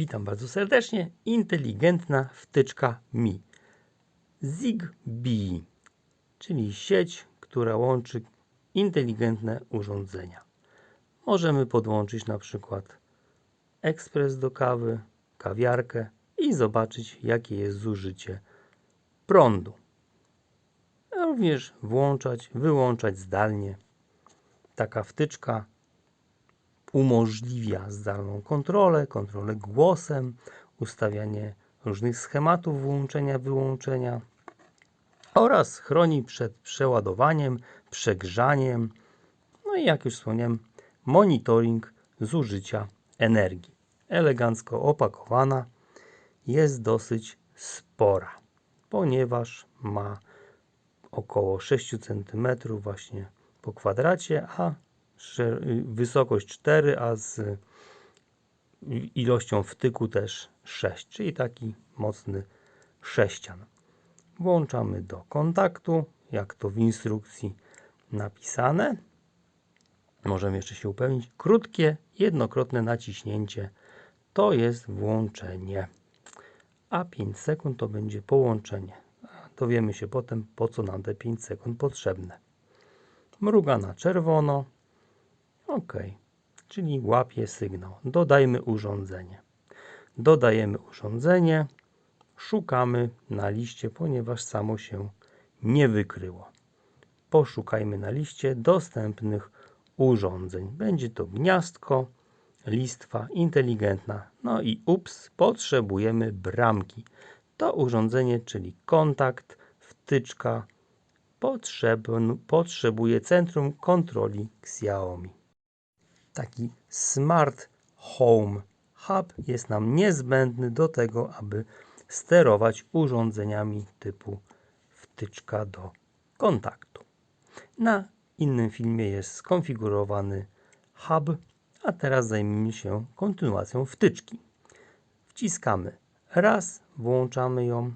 Witam bardzo serdecznie. Inteligentna wtyczka Mi. Zigbee, czyli sieć, która łączy inteligentne urządzenia. Możemy podłączyć na przykład ekspres do kawy, kawiarkę i zobaczyć, jakie jest zużycie prądu. Również włączać, wyłączać zdalnie. Taka wtyczka umożliwia zdalną kontrolę, kontrolę głosem, ustawianie różnych schematów włączenia, wyłączenia oraz chroni przed przeładowaniem, przegrzaniem, no i jak już wspomniałem, monitoring zużycia energii. Elegancko opakowana, jest dosyć spora, ponieważ ma około 6 cm właśnie po kwadracie, a wysokość 4, a z ilością wtyku też 6, czyli taki mocny sześcian. Włączamy do kontaktu, jak to w instrukcji napisane. Możemy jeszcze się upewnić. Krótkie, jednokrotne naciśnięcie to jest włączenie, a 5 sekund to będzie połączenie. Dowiemy się potem, po co nam te 5 sekund potrzebne. Mruga na czerwono. OK, czyli łapie sygnał. Dodajmy urządzenie. Dodajemy urządzenie. Szukamy na liście, ponieważ samo się nie wykryło. Poszukajmy na liście dostępnych urządzeń. Będzie to gniazdko, listwa inteligentna. No i ups, potrzebujemy bramki. To urządzenie, czyli kontakt, wtyczka, potrzebuje centrum kontroli Xiaomi. Taki smart home hub jest nam niezbędny do tego, aby sterować urządzeniami typu wtyczka do kontaktu. Na innym filmie jest skonfigurowany hub, a teraz zajmijmy się kontynuacją wtyczki. Wciskamy raz, włączamy ją,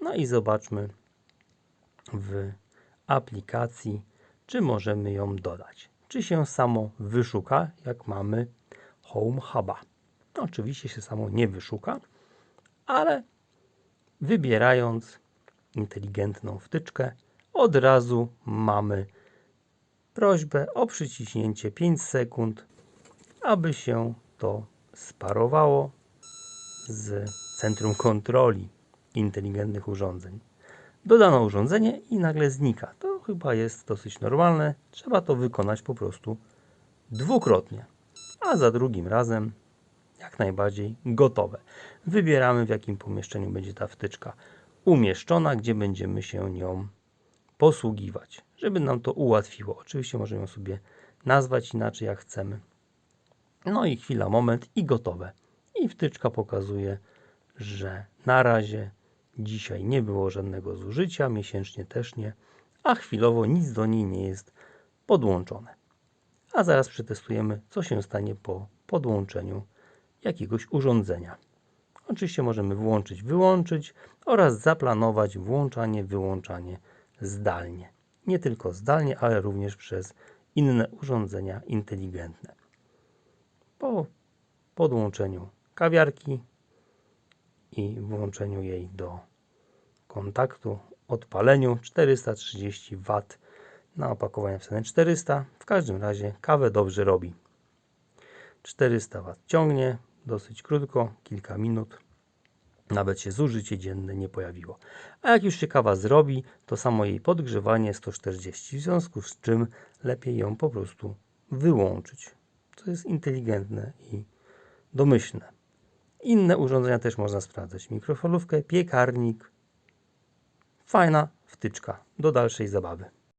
no i zobaczmy w aplikacji, czy możemy ją dodać. Czy się samo wyszuka, jak mamy Home Huba. No, oczywiście się samo nie wyszuka, ale wybierając inteligentną wtyczkę, od razu mamy prośbę o przyciśnięcie 5 sekund, aby się to sparowało z centrum kontroli inteligentnych urządzeń. Dodano urządzenie i nagle znika. To chyba jest dosyć normalne. Trzeba to wykonać po prostu dwukrotnie, a za drugim razem jak najbardziej gotowe. Wybieramy w jakim pomieszczeniu będzie ta wtyczka umieszczona, gdzie będziemy się nią posługiwać, żeby nam to ułatwiło. Oczywiście możemy ją sobie nazwać inaczej jak chcemy. No i chwila, moment i gotowe. I wtyczka pokazuje, że na razie dzisiaj nie było żadnego zużycia, miesięcznie też nie, a chwilowo nic do niej nie jest podłączone. A zaraz przetestujemy, co się stanie po podłączeniu jakiegoś urządzenia. Oczywiście możemy włączyć, wyłączyć oraz zaplanować włączanie, wyłączanie zdalnie. Nie tylko zdalnie, ale również przez inne urządzenia inteligentne. Po podłączeniu kawiarki i włączeniu jej do kontaktu, odpaleniu 430 W na opakowanie napisane 400. W każdym razie kawę dobrze robi. 400 W ciągnie dosyć krótko, kilka minut. Nawet się zużycie dzienne nie pojawiło. A jak już się kawa zrobi, to samo jej podgrzewanie 140, w związku z czym lepiej ją po prostu wyłączyć. Co jest inteligentne i domyślne. Inne urządzenia też można sprawdzać. Mikrofalówkę, piekarnik. Fajna wtyczka do dalszej zabawy.